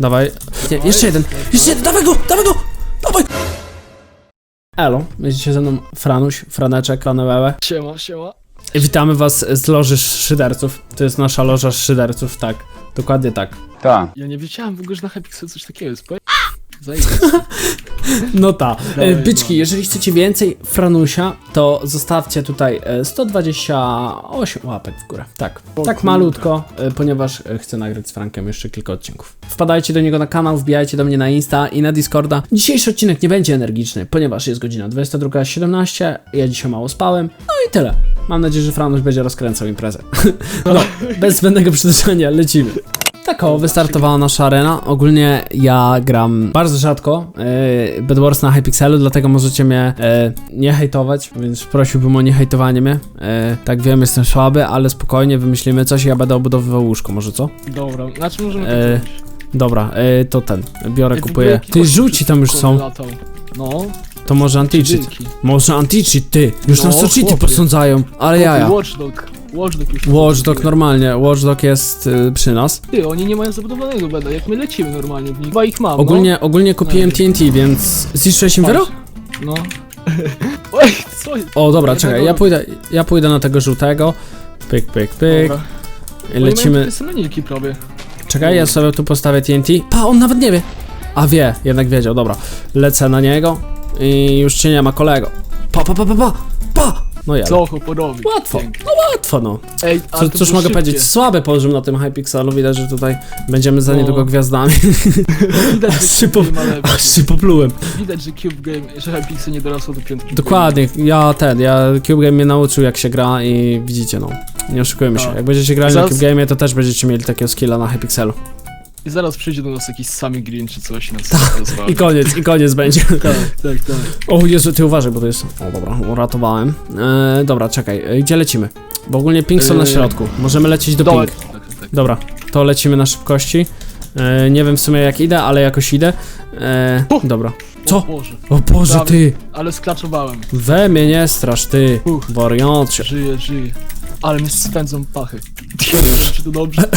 Dawaj. Nie, jeszcze jeden. Jeszcze jeden, dawaj go, dawaj go! Dawaj! Elo, będziecie ze mną Franuś, Franeczek, Franewełe. Siema, siema. I Witamy was z loży szyderców. To jest nasza loża szyderców, tak. Dokładnie tak. Tak. Ja nie wiedziałem w ogóle, że na Hypixel coś takiego jest. Zajebiście. No ta. E, Dawaj, Byczki, dawaj. jeżeli chcecie więcej Franusia, to zostawcie tutaj e, 128 łapek w górę. Tak, tak malutko, e, ponieważ e, chcę nagrać z Frankiem jeszcze kilka odcinków. Wpadajcie do niego na kanał, wbijajcie do mnie na Insta i na Discorda. Dzisiejszy odcinek nie będzie energiczny, ponieważ jest godzina 22.17, ja dzisiaj mało spałem, no i tyle. Mam nadzieję, że Franuś będzie rozkręcał imprezę. No, bez zbędnego przedłużenia, lecimy. Tak o, wystartowała nasza arena. Ogólnie ja gram bardzo rzadko yy, Bed Wars na Hypixelu, dlatego możecie mnie e, nie hejtować, więc prosiłbym o nie hejtowanie mnie. E, tak wiem, jestem słaby, ale spokojnie, wymyślimy coś i ja będę obudowywał łóżko, może co? Dobra, znaczy możemy E, tak zrobić. Dobra, e, to ten, biorę, kupuję. Ty, żółci przez tam już są, latał. No, to może anti-cheat. Może anti-cheat, ty, już No, nas cheaty chłopie. posądzają, ale jaja. Watchdog. Watchdog już. Watchdog normalnie, Watchdog jest y, przy nas. Ty, oni nie mają zabudowanego beda, jak my lecimy normalnie w nich. Chyba ich mam, Ogólnie, ogólnie kupiłem No. TNT, więc zniszczyłeś im no. wyro? No. Oj, co jest? O, dobra, czekaj, ja pójdę, ja pójdę na tego żółtego. Pyk, pyk, pyk. Dobra. I Oni mają lecimy. takie same niki prawie. Czekaj, ja sobie tu postawię TNT. Pa, on nawet nie wie. A wie, jednak wiedział, dobra. Lecę na niego i już cię nie ma kolego. Pa, pa, pa, pa, pa! No ja. Co chłoporowi? Łatwo, no łatwo, no. Ej, Co, ale to cóż było mogę szybkie. powiedzieć, słaby poziom na tym Hypixelu, widać, że tutaj będziemy za No. niedługo gwiazdami. Widać, że Aż się Cube po- Game ma lepszy. Aż się poplułem. Widać, że Cube Game, że Hypixel nie dorosło do piątki. Dokładnie, ja ten, ja Cube Game mnie nauczył jak się gra i widzicie no, nie oszukujmy się, Tak. jak będziecie grali Zaraz- na Cube Game to też będziecie mieli takiego skilla na Hypixelu. I zaraz przyjdzie do nas jakiś Sami Green czy coś nas Tak. rozwali. I koniec, i koniec będzie. Tak, tak, tak. O Jezu, ty uważaj, bo to jest... O dobra, uratowałem. E, dobra, czekaj, e, gdzie lecimy? Bo ogólnie ping są na E, środku, możemy lecieć do Dobra, ping. tak, tak, tak. Dobra, to lecimy na szybkości. E, nie wiem w sumie jak idę, ale jakoś idę. E, O! dobra. O Co? Boże, O Boże, ty! ale sklaczowałem. We mnie nie strasz, ty! Uch. Wariacie. Żyję, żyję. Ale mi swędzą pachy. Nie wiem, czy to dobrze.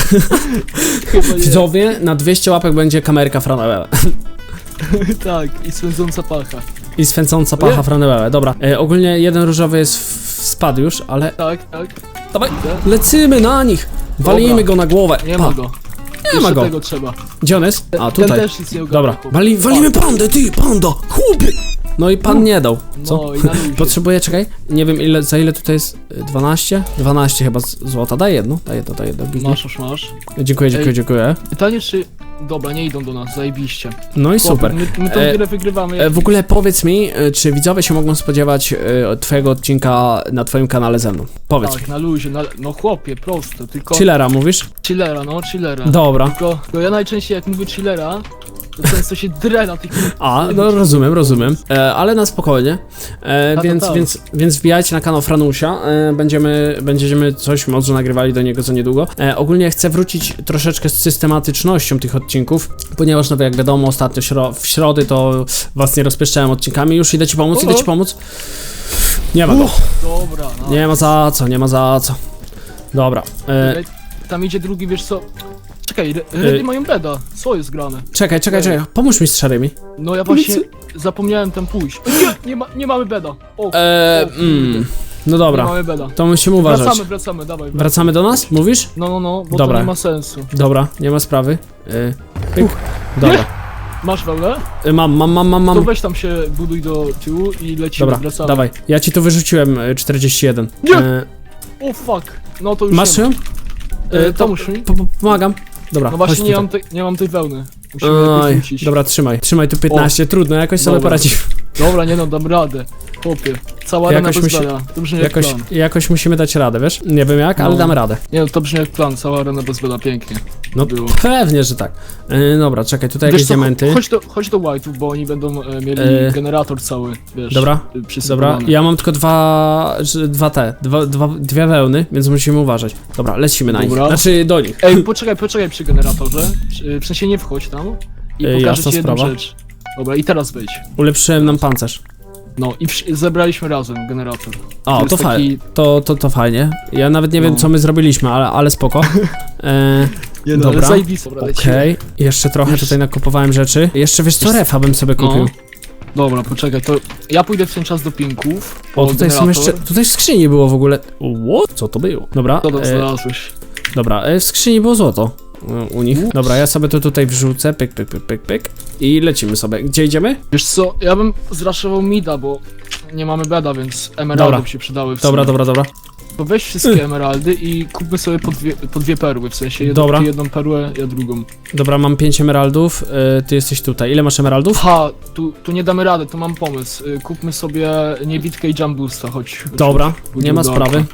Chyba nie. Widzowie, na 200 łapek będzie kamerka Franewele. tak, i swędząca pacha. I swęcąca pacha. Franewele. Dobra, e, ogólnie jeden różowy jest w, spadł już, ale... Tak, tak. Dawaj, lecymy na nich! Walimy Dobra. go na głowę. Nie Pa. ma go. Nie Jeszcze ma go. tego trzeba. Gdzie on jest? A, Ten tutaj. też nic nie ogarnia. Dobra, chłop. Wali, walimy pandę, ty, panda! Chłopie! No i pan nie dał. Co? No i na luzie. Potrzebuję, czekaj, nie wiem ile, za ile tutaj jest, y, 12? 12 chyba z- złota, daj jedno, daj jedno, daj jedno. gigi. Masz, już masz. Dziękuję, dziękuję, Ej. dziękuję. Pytanie, czy... Dobra, nie idą do nas, zajebiście. No i super. My, my tą E, grę wygrywamy. E, W ogóle powiedz mi, e, czy widzowie się mogą spodziewać e, twojego odcinka na twoim kanale ze mną? Powiedz mi. Tak, na luzie, na, no chłopie, proste, tylko... Chillera mówisz? Chillera, no, chillera. Dobra. Tylko, tylko ja najczęściej jak mówię chillera, często się drę na tych... A, no rozumiem, rozumiem. E, ale na spokojnie. E, to więc, tak. więc, więc wbijajcie na kanał Franusia. E, będziemy, będziemy coś może nagrywali do niego za niedługo. E, ogólnie chcę wrócić troszeczkę z systematycznością tych odcinków, ponieważ no jak wiadomo, ostatnio śro w środy to was nie rozpieszczałem odcinkami. Już idę ci pomóc, idę ci pomóc. Nie ma go. Dobra, no. Nie ma za co, nie ma za co. Dobra. E, Tam idzie drugi, wiesz co... Czekaj, re- Redy Y- mają beda, co jest grane? czekaj, czekaj, czekaj. Pomóż mi z szarymi. No ja właśnie zapomniałem tam pójść. O Nie, nie, ma, nie mamy beda. O, E, kurde. mm, no Nie dobra. mamy beda. To musimy uważać. Wracamy, wracamy, dawaj. Wracamy do nas? Mówisz? No, no, no, bo Dobra. to nie ma sensu. Dobra, nie ma sprawy. Y, pyk. Dobra. Masz wełnę? Y, mam, mam, mam, mam, To mam. weź tam się buduj do tyłu i lecimy, Dobra, wracamy. dawaj. Ja ci tu wyrzuciłem y, 41. Nie! Y, O fuck, no to już masz nie ją? ma. Y, E, to Pomóż mi. po, po, pomagam. Dobra, No chodź właśnie nie tutaj. mam, tej, nie mam tej wełny. Musimy Oj, dobra, trzymaj. Trzymaj tu 15, trudno, jakoś sobie Dobra. Dobra, nie no, dam radę. Chłopie, cała Jakoś bez musi- beda. To brzmi jak Jakoś, plan. jakoś musimy dać radę, wiesz? Nie wiem jak, ale No. damy radę. Nie no, to brzmi jak plan, cała arena bez beda, pięknie. No było. pewnie, że tak. Y, dobra, czekaj, tutaj Wiesz jakieś co, diamenty. chodź do, chodź do White'ów, bo oni będą e, mieli E, generator cały, wiesz. dobra, y, Dobra, ja mam tylko dwa, że- dwa te, dwa, dwa, dwie wełny, więc musimy uważać. Dobra, lecimy na nich. Dobra. Znaczy do nich. Ej, poczekaj, poczekaj przy generatorze. Przy- W sensie nie wchodź tam. I E, pokażę jasna ci jedną sprawa. rzecz. Dobra, i teraz wejdź. Ulepszyłem nam pancerz. No i wsz- zebraliśmy razem generator. O, To jest fajnie. taki- To, to, to fajnie. Ja nawet nie wiem, No. co my zrobiliśmy, ale, ale spoko. E, Nie no, Dobra. ale zajebiste. Dobra, lecimy. Okej, jeszcze trochę tutaj nakupowałem rzeczy. Jeszcze wiesz co, refa bym sobie kupił. No. Dobra, poczekaj, to ja pójdę w ten czas do pinków. O, po tutaj są generator. jeszcze, tutaj w skrzyni było w ogóle, what? Co to było? Dobra, Co tam e, znalazłeś? dobra, e, w skrzyni było złoto u nich. Dobra, ja sobie to tutaj wrzucę, pyk, pyk, pyk, pyk, pyk i lecimy sobie. Gdzie idziemy? Wiesz co, ja bym zraszował mida, bo nie mamy beda, więc emeraldy Dobra. by się przydały w Dobra, sumie. dobra, dobra. To weź wszystkie emeraldy i kupmy sobie po dwie, po dwie perły, w sensie jedną, Dobra. ty jedną perłę, ja drugą. Dobra, mam 5 emeraldów, e, ty jesteś tutaj. Ile masz emeraldów? Ha, tu, tu nie damy rady, tu mam pomysł. Y, Kupmy sobie niewidkę i jumbusta, choć... choć Dobra, nie ma sprawy.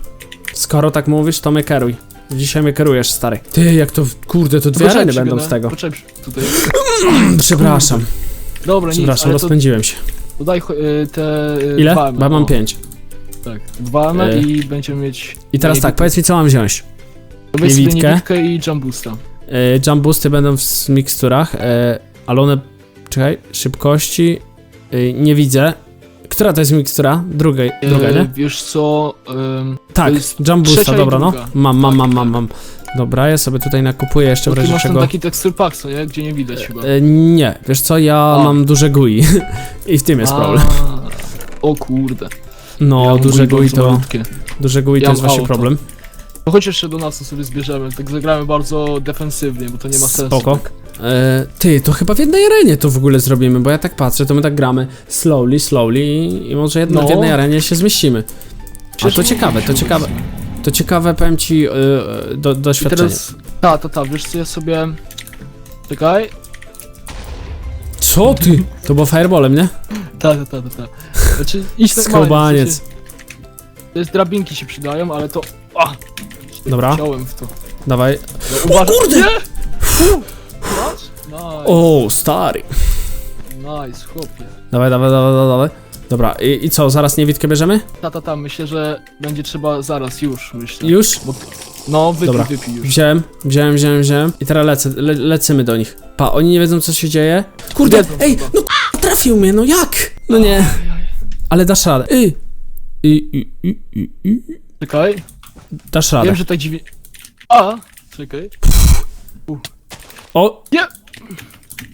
Skoro tak mówisz, to mnie kieruj. Dzisiaj mnie kierujesz, stary. Ty, jak to, kurde, to dwie areny będą z tego. Poczekaj, tutaj. Przepraszam, Dobra, nic, przepraszam, ale to, rozpędziłem się. to daj cho- y, te... y, Ile? Dwa mam 5. Tak, dwa Y. i będziemy mieć... I teraz tak, powiedz mi, co mam wziąć. Weź niewidkę. i jumbusta. Boosty będą w miksturach, e, ale one, czekaj, szybkości, e, nie widzę. Która to jest mikstura? Druga, druga Y, nie? Wiesz co... ym, Tak, i dobra, no. Mam, mam, Tak, mam, mam, tak. mam. Dobra, ja sobie tutaj nakupuję jeszcze w ty razie masz czego. taki tekstur pack, co nie? Gdzie nie widać chyba. E, nie, wiesz co, ja A. mam duże GUI i w tym jest A, problem. O kurde. No, Ja mam duże GUI to, malutkie. duże GUI to Ja jest mam właśnie problem. No chodź jeszcze do nas, to sobie zbierzemy. Tak zagramy bardzo defensywnie, bo to nie ma sensu. Spoko. Tak. E, ty, to chyba w jednej arenie to w ogóle zrobimy, bo ja tak patrzę, to my tak gramy slowly, slowly i, i może jedno, w No. jednej arenie się zmieścimy. A to ciekawe, to ciekawe. To ciekawe, powiem ci, yy, do, I doświadczenie. teraz... Ta, ta, ta, wiesz co, ja sobie... Czekaj. Co ty? To było fireballem, nie? Ta, ta, ta, ta, ta. Znaczy, iść normalnie. w Skubaniec. sensie- To jest drabinki się przydają, ale to... A! Dobra. W to. Dawaj. No, uważaj- kurde! Nie! Masz? Nice, O, stary. nice, chłopie. Dawaj, dawaj, dawaj, dawaj. Dobra, i, i co, zaraz niewidkę bierzemy? Ta, ta, ta, myślę, że będzie trzeba zaraz, już, myślę. Już? Bo... No, wypij, Dobra. wypij już. Wziąłem, wziąłem, wziąłem, wziąłem. I teraz lecę, le, lecymy do nich. Pa, oni nie wiedzą, co się dzieje. Kurde, Wiedzą ej, chyba. no trafił mnie, no jak? No nie, ale dasz radę. Y. Y, y, y, y, y. Czekaj, Dasz radę. wiem, że tak dziwnie... A! Czekaj. O! Nie!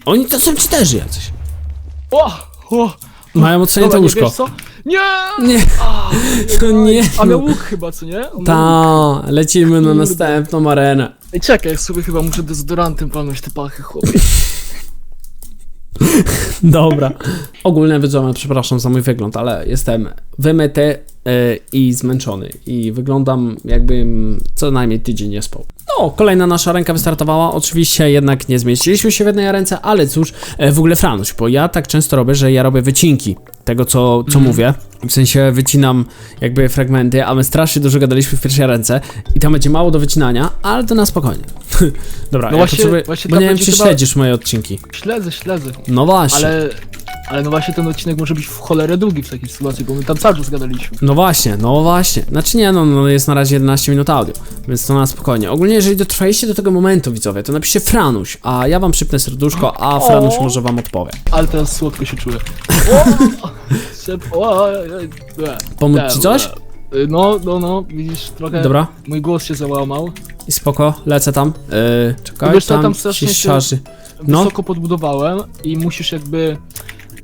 Oni to są czterzy jacyś. O! o. Mają odsunięte Dobra, nie łóżko. wiesz co? Nie! Nie, A, nie. A miał łuk chyba, co nie? On miał łuk. Ta, lecimy na następną arenę. Ej, czekaj, ja sobie chyba muszę dezodorantem palnąć te pachy, chłopie. Dobra. Ogólnie widzowie, przepraszam za mój wygląd, ale jestem wymyty y, i zmęczony. I wyglądam jakbym co najmniej tydzień nie spał. No, kolejna nasza ręka wystartowała. Oczywiście jednak nie zmieściliśmy się w jednej ręce, ale cóż, e, w ogóle Franuś, bo ja tak często robię, że ja robię wycinki tego, co, co mówię. W sensie wycinam jakby fragmenty, a my strasznie dużo gadaliśmy w pierwszej ręce i tam będzie mało do wycinania, ale to na spokojnie. Dobra, No ja właśnie- potrzebuję, właśnie bo nie wiem, czy chyba- śledzisz moje odcinki. Śledzę, śledzę. No właśnie. Ale... Ale no właśnie ten odcinek może być w cholerę długi w takiej sytuacji, bo my tam cały czas gadaliśmy. No właśnie, no właśnie. Znaczy nie, no, no jest na razie 11 minut audio, więc to na spokojnie. Ogólnie, jeżeli dotrwaliście do tego momentu, widzowie, to napiszcie Franuś, a ja wam przypnę serduszko, a Franuś O. może wam odpowie. Ale teraz słodko się czuję. O! Szep... O! e, Pomóc e, ci coś? e. No, no, no, widzisz, trochę Dobra, mój głos się załamał. i spoko, lecę tam. Yy, czekaj, Wiesz co, tam, tam strasznie się-. No. Wysoko podbudowałem i musisz jakby...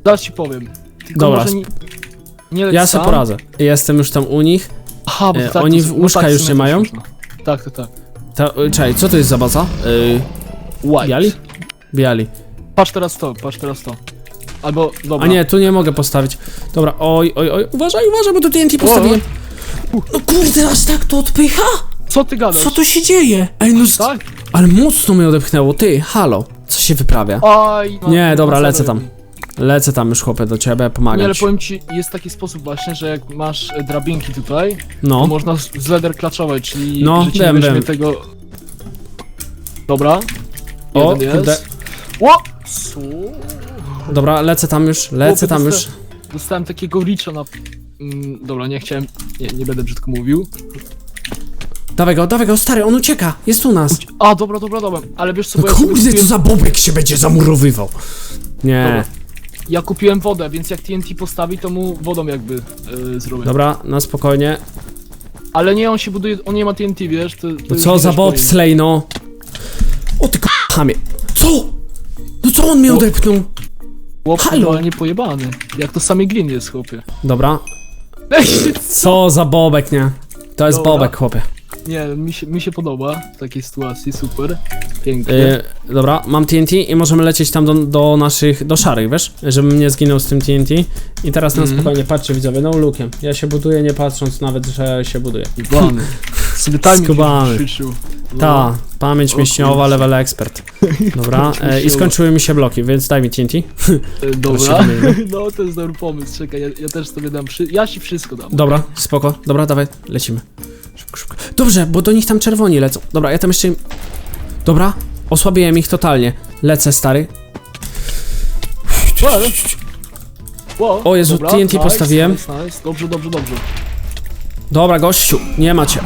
Zaraz ci powiem. Tylko Dobra. może nie, nie leć Ja sobie poradzę. Jestem już tam u nich. Aha, bo E, tak, oni to- w no łóżka tak, w już sumie nie też mają? można. Tak, tak, tak. Ta, y, czekaj, co to jest za baza? Yy, White. biali? Biali. Patrz teraz to, patrz teraz to. Albo, dobra. A nie, tu nie mogę postawić. Dobra, oj, oj, oj, uważaj, uważaj, bo tu TNT postawiłem. No kurde, aż tak to odpycha? Co ty gadasz? Co tu się dzieje? Ej, no, Tak? ale mocno mnie odepchnęło, ty, halo. Co się wyprawia? Aj, no, Nie, dobra, lecę tam. Lecę tam już, chłopie, do ciebie, Nie, pomagam ale ci. powiem ci, jest taki sposób właśnie, że jak masz e, drabinki tutaj, to No, można z z leder klaczować, czyli No, że ci wiem, nie weźmie wiem. tego... Dobra. o, Jeden kurde. jest. O! Co? Dobra, lecę tam już, lecę Chłopie, tam już. dosta- Dostałem takiego reacha na... Mm, dobra, nie chciałem... Nie, nie będę brzydko mówił. Dawaj go, dawaj go, stary, on ucieka, jest u nas. A, dobra, dobra, dobra. Ale wiesz co, bo ja sobie kurde, co kupiłem, za bobek się będzie zamurowywał. Nie, Dobra. ja kupiłem wodę, więc jak TNT postawi, to mu wodą jakby yy, zrobię. dobra, na spokojnie. Ale nie, on się buduje, on nie ma TNT, wiesz, to, to No już co za po nim. bobslej, no. O ty k***amie. Co? No co on mnie odepchnął? Chłop Halo? normalnie pojebany. Jak to sami glin jest, chłopie. Dobra. Co za bobek, nie? To jest Dobra. bobek, chłopie. Nie, mi się, mi się podoba w takiej sytuacji, super. Pięknie. Yy, dobra, mam TNT i możemy lecieć tam do, do naszych, do szarych, wiesz? Żebym nie zginął z tym TNT. I teraz na Mhm. spokojnie, patrzcie widzowie, no lukiem. Ja się buduję nie patrząc nawet, że się buduję. Skubany. Skubany. No. Ta, pamięć O mięśniowa, kurczę. level expert. Dobra, e, i skończyły mi się bloki, więc daj mi TNT. E, Dobra, no to jest dobry pomysł, czekaj, ja, ja też sobie dam, ja ci wszystko dam. Dobra, spoko, dobra, dawaj, lecimy. Szybko, szybko. Dobrze, bo do nich tam czerwoni lecą. Dobra, ja tam jeszcze. Dobra, osłabiłem ich totalnie. Lecę, stary. Wow, O Jezu, dobra, TNT nice, postawiłem. Nice, nice. Dobrze, dobrze, dobrze. Dobra, gościu, nie ma cię.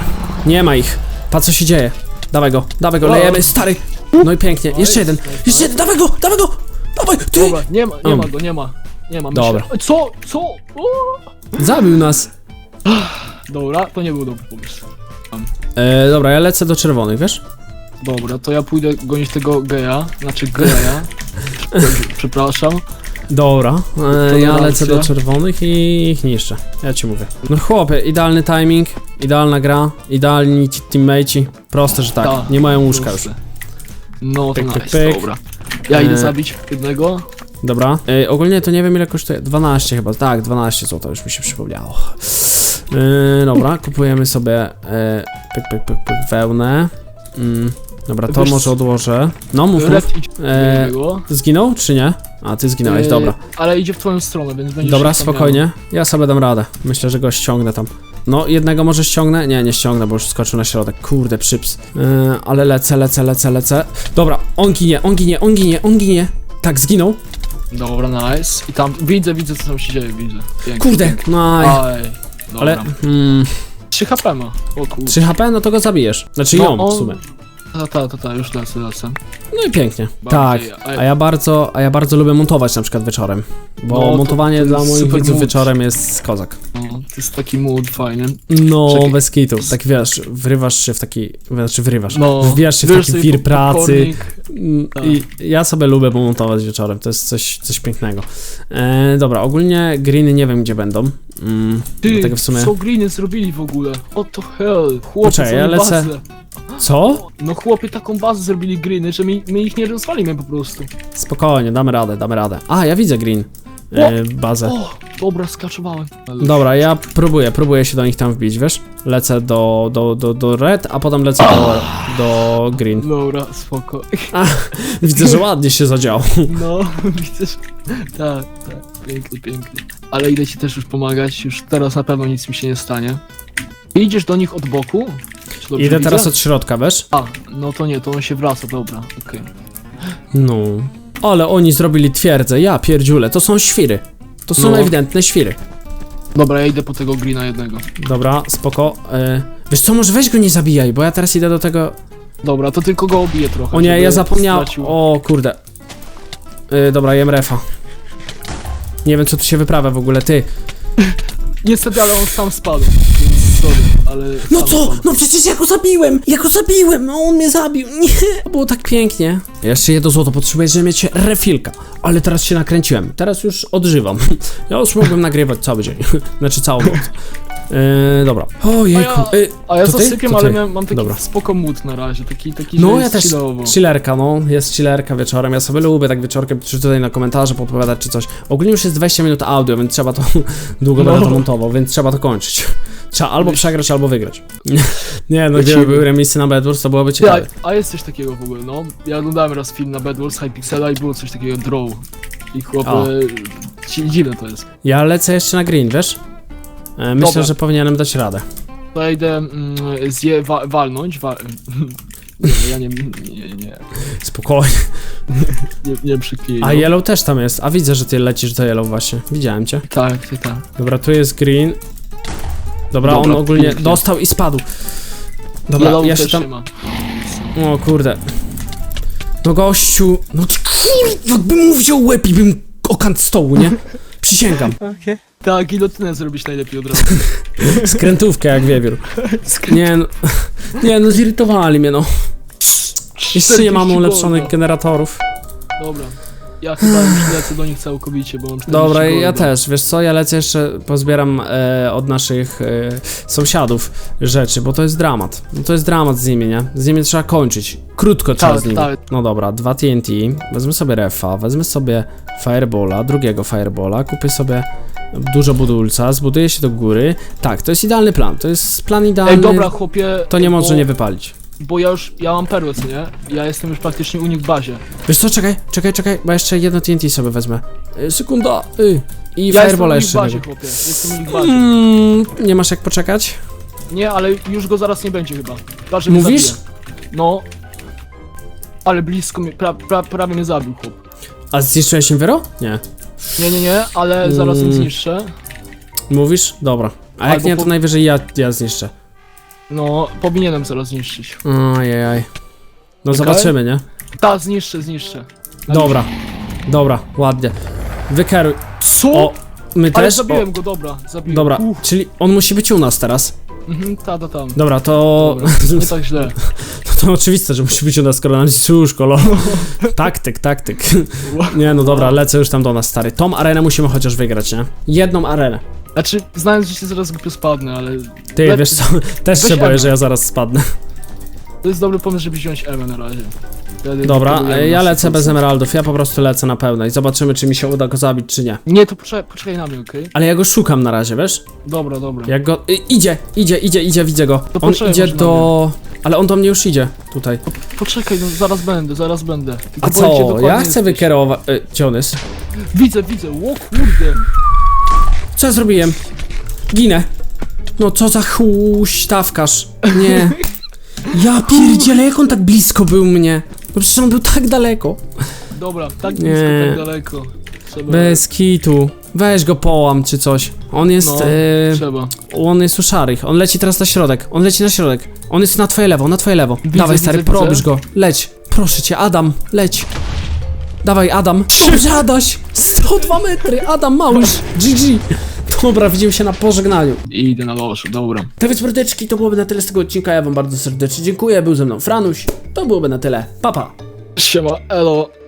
Nie ma ich. Pa, co się dzieje. Dawaj go, dawaj go, lejemy, stary. No i pięknie, jeszcze jeden, jeszcze jeden, dawaj go, dawaj go. Dawaj, ty. Dobra, nie ma, nie ma go, nie ma. Nie ma, Dobra. myślę. Co? Co? O! Zabił nas. Dobra, to nie był dobry pomysł. E, dobra, ja lecę do czerwonych, wiesz? Dobra, to ja pójdę gonić tego geja, znaczy geja. Przepraszam. Dobra, e, ja lecę do czerwonych i ich niszczę. Ja ci mówię. No chłopie, idealny timing, idealna gra, idealni ci teammateci. Proste, że tak. Ta, nie mają łóżka już. proste. No to Pyk, nice, pyk, pyk. dobra. Ja idę E. zabić jednego. Dobra. E, ogólnie to nie wiem ile kosztuje. 12 chyba. Tak, 12 zł już mi się przypomniało. E, dobra, kupujemy sobie e, pyk, pyk, pyk, pyk, wełnę. Mm, dobra, to Wiesz może odłożę. No mów, mów. E. Zginął czy nie? A, ty zginąłeś, E, dobra. Ale idzie w twoją stronę, więc będziesz Dobra, się spokojnie. Ja sobie dam radę. Myślę, że go ściągnę tam. No, jednego może ściągnę? Nie, nie ściągnę, bo już skoczył na środek. Kurde, przyps. Yy, ale lecę, lecę, lecę, lecę. Dobra, on ginie, on ginie, on ginie, on ginie. Tak, zginął. Dobra, nice. I tam widzę, widzę co tam się dzieje, widzę. Pięknie, Kurde, pięknie. no. Aj, dobra. Ale. Mm, 3 HP ma. O kurde. 3 HP, no to go zabijesz. Znaczy No, ją w on- sumie. Ta, ta, ta, ta, już lecę, lecę. No i pięknie. Bardziej, tak. a- ja bardzo, a ja bardzo lubię montować na przykład wieczorem. Bo No, to- montowanie to dla jest moich super widzów mood. wieczorem jest kozak. No, to jest taki mood fajny. No, Czekaj. bez kitu. Tak wiesz, wrywasz się w taki. Znaczy wrywasz. No, Wbijasz się w taki sobie wir pracy. popcornik. Mm, Tak. I ja sobie lubię montować wieczorem, to jest coś, coś pięknego. E, dobra, ogólnie greeny nie wiem gdzie będą. Mm, Ty, dlatego w sumie. co greeny zrobili w ogóle? What the hell? Chłopie, Poczekaj, ja lecę-. Co? No chłopie, taką bazę zrobili greeny, że my, my ich nie rozwalimy po prostu. Spokojnie, damy radę, damy radę. A, ja widzę green. E, bazę. O, dobra, skaczowałem. Ale- Dobra, ja próbuję, próbuję się do nich tam wbić, wiesz? Lecę do, do, do, do red, a potem lecę do, do green. Dobra, spoko. Widzę, że ładnie się zadziało. No, widzisz? Tak, tak, pięknie, pięknie. Ale idę ci też już pomagać, już teraz na pewno nic mi się nie stanie. Idziesz do nich od boku? Dobrze Idę widzę? teraz od środka, wiesz? A, no to nie, to on się wraca, dobra, okej. No. Ale oni zrobili twierdzę, ja pierdziule, to są świry. To są No. ewidentne świry. Dobra, ja idę po tego greena jednego. Dobra, spoko. E, wiesz co, może weź go nie zabijaj, bo ja teraz idę do tego... Dobra, to tylko go obiję trochę. O nie, żeby ja zapomniałem... stracił- O kurde. E, dobra, jem refa. Nie wiem, co tu się wyprawia w ogóle, ty. Niestety, ale on sam spadł, sorry, ale... No co? No przecież ja go zabiłem! Ja go zabiłem! No on mnie zabił! Nie! Było tak pięknie. Jeszcze jedno złoto potrzebuję, żeby mieć refilka. Ale teraz się nakręciłem. Teraz już odżywam. Ja już mógłbym nagrywać cały dzień. Znaczy całą noc. Yy, dobra. Ojejku. A ja- Yy, A ja to ty? zasypiam, To ale ty. miałem, mam taki Dobra. spoko mood na razie, taki, taki No ja jest też. chillowo. Chillerka, no. Jest chillerka wieczorem. Ja sobie lubię tak wieczorkiem, czy tutaj na komentarze podpowiadać, czy coś. Ogólnie już jest 20 minut audio, więc trzeba to. Długo No. będę to montował, więc trzeba to kończyć. Trzeba albo przegrać, albo wygrać. Nie, no gdyby były remisy na Bedwars, to byłoby ciekawe. a jest coś takiego w ogóle, no. Ja oglądałem raz film na Bedwars, Hypixela i było coś takiego draw. I O. ci- dziwne to jest. Ja lecę jeszcze na green, wiesz? E, Myślę, Dobra. że powinienem dać radę. To ja idę mm, zje, wa, walnąć, wa, nie, ja nie, nie, nie, Spokojnie. nie, nie przyklinam. A yellow też tam jest. A widzę, że ty lecisz do yellow właśnie. Widziałem cię. Tak, tak, tak. Dobra, tu jest green. Dobra, Dobra, on ogólnie pięknie. dostał i spadł. Dobra, Yellow ja się też tam... nie ma. O kurde. No gościu, no ty kur... jakbym mu wziął łeb i bym o kant stołu, nie? Przysięgam. Tak, gilotynę zrobić najlepiej od razu. Skrętówkę jak wiewiór. Nie no, nie no zirytowali mnie no. Jeszcze nie mamy 40 ulepszonych golda. generatorów. Dobra. Ja chyba już lecę do nich całkowicie, bo mam 40 Dobra, ja golda. też, wiesz co, ja lecę jeszcze, pozbieram e, od naszych e, sąsiadów rzeczy, bo to jest dramat. No to jest dramat z nimi, nie? Z nimi trzeba kończyć. Krótko trzeba Tak, z nimi. tak. No dobra, dwa TNT, wezmę sobie refa, wezmę sobie firebola, drugiego firebola, kupię sobie dużo budulca, zbuduję się do góry. Tak, to jest idealny plan, to jest plan idealny. Ej, dobra, chłopie. To nie bo, może nie wypalić. Bo ja już, ja mam perłę, co nie? Ja jestem już praktycznie u nich w bazie. Wiesz co, czekaj, czekaj, czekaj, bo jeszcze jedno TNT sobie wezmę. Y, sekunda, y. I Ja jestem firebola u nich w jeszcze. bazie, chłopie. Jestem u nich w bazie. Mm, nie masz jak poczekać? Nie, ale już go zaraz nie będzie chyba. Mnie Mówisz? zabije. No. Ale blisko mnie, pra, pra, prawie mnie zabił chłop. A zniszczyłeś im wyro? Nie. Nie, nie, nie, ale zaraz Mm. zniszczę. Mówisz? Dobra. A jak Albo nie, to po- najwyżej ja, ja zniszczę. No, powinienem zaraz zniszczyć. Ajajaj. No zobaczymy, nie? Ta, zniszczę, zniszczę. Na Dobra. Dobra, ładnie. Wykeruj. Co? O, my ale też? zabiłem go, dobra, zabiłem. dobra, Uff, czyli on musi być u nas teraz. mhm, ta, ta, tam. Dobra, to... Dobra, nie tak źle. to oczywiste, że musi być u nas, skoro nam jest łóżko, lol. Taktyk, taktyk. Nie, no dobra, lecę już tam do nas, stary. Tą arenę musimy chociaż wygrać, nie? Jedną arenę. Znaczy, znając, że się zaraz głupio spadnę, ale Ty, wiesz co, też weź się boję, że ja zaraz spadnę. to jest dobry pomysł, żeby wziąć Ewę na razie. Wtedy Dobra, e, ja lecę bez emeraldów, ja po prostu lecę na pełno i zobaczymy, czy mi się uda go zabić, czy nie. Nie, to poczekaj, poczekaj na mnie, okej? Ale ja go szukam na razie, wiesz? Dobra, dobra. Jak go... Y, idzie, idzie, idzie, idzie, widzę go. To On poczekaj idzie może na do... Ale on do mnie już idzie, tutaj. Poczekaj, no zaraz będę, zaraz będę. Tylko A co? dokładnie Ja jesteś. chcę wykierować... Y, gdzie on jest? Widzę, widzę, o kurde. Co ja zrobiłem? Ginę. No co za huśtawkarz. Nie. Ja pierdzielę, jak on tak blisko był mnie. No przecież on był tak daleko. Dobra, tak Nie. blisko, tak daleko. Trzeba, Bez kitu. Weź go połam czy coś. On jest... No, e, trzeba. on jest u szarych. On leci teraz na środek. On leci na środek. On jest na twoje lewo, na twoje lewo. Dawaj widzę, stary, widzę. probierz go. Leć. Proszę cię, Adam, leć. Dawaj, Adam. Dobrze, Adaś. 102 metry. Adam Małysz. GG. Dobra, widzimy się na pożegnaniu. I idę na loż, dobra. Tak więc mordeczki, to byłoby na tyle z tego odcinka. Ja wam bardzo serdecznie dziękuję. Był ze mną Franuś. To byłoby na tyle. Papa. Pa. Siema, elo.